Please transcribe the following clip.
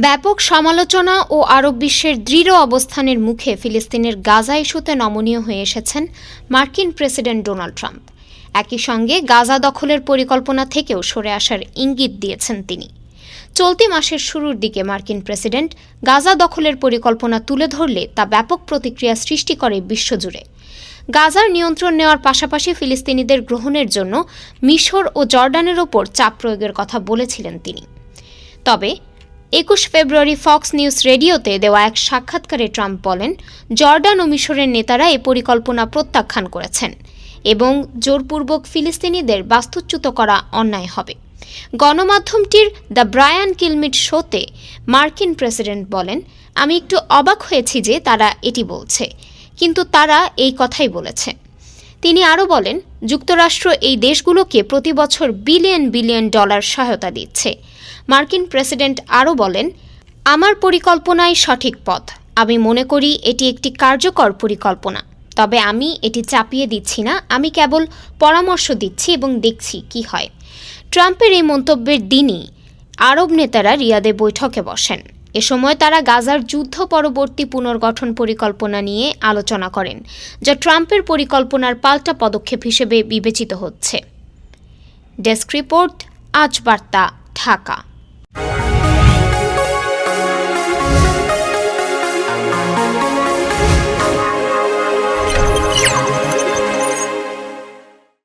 ব্যাপক সমালোচনা ও আরব বিশ্বের দৃঢ় অবস্থানের মুখে ফিলিস্তিনের গাজা ইস্যুতে নমনীয় হয়ে এসেছেন মার্কিন প্রেসিডেন্ট ডোনাল্ড ট্রাম্প। একই সঙ্গে গাজা দখলের পরিকল্পনা থেকেও সরে আসার ইঙ্গিত দিয়েছেন তিনি। চলতি মাসের শুরুর দিকে মার্কিন প্রেসিডেন্ট গাজা দখলের পরিকল্পনা তুলে ধরলে তা ব্যাপক প্রতিক্রিয়া সৃষ্টি করে বিশ্বজুড়ে। গাজার নিয়ন্ত্রণ নেওয়ার পাশাপাশি ফিলিস্তিনিদের গ্রহণের জন্য মিশর ও জর্ডানের ওপর চাপ প্রয়োগের কথা বলেছিলেন তিনি। তবে একুশ ফেব্রুয়ারি ফক্স নিউজ রেডিওতে দেওয়া এক সাক্ষাৎকারে ট্রাম্প বলেন, জর্ডান ও মিশরের নেতারা এ পরিকল্পনা প্রত্যাখ্যান করেছেন এবং জোরপূর্বক ফিলিস্তিনিদের বাস্তুচ্যুত করা অন্যায় হবে। গণমাধ্যমটির দ্য ব্রায়ান কিলমিট শোতে মার্কিন প্রেসিডেন্ট বলেন, আমি একটু অবাক হয়েছি যে তারা এটি বলছে, কিন্তু তারা এই কথাই বলেছে। তিনি আরও বলেন, যুক্তরাষ্ট্র এই দেশগুলোকে প্রতি বছর বিলিয়ন বিলিয়ন ডলার সহায়তা দিচ্ছে। মার্কিন প্রেসিডেন্ট আরও বলেন, আমার পরিকল্পনাই সঠিক পথ। আমি মনে করি এটি একটি কার্যকর পরিকল্পনা। তবে আমি এটি চাপিয়ে দিচ্ছি না। আমি কেবল পরামর্শ দিচ্ছি এবং দেখছি কি হয়। ট্রাম্পের এই মন্তব্যের দিনই আরব নেতারা রিয়াদে বৈঠকে বসেন। এ সময় তারা গাজার যুদ্ধ পরবর্তী পুনর্গঠন পরিকল্পনা নিয়ে আলোচনা করেন, যা ট্রাম্পের পরিকল্পনার পাল্টা পদক্ষেপ হিসেবে বিবেচিত হচ্ছে। ডেস্ক রিপোর্ট, আজ বার্তা। ঢাকা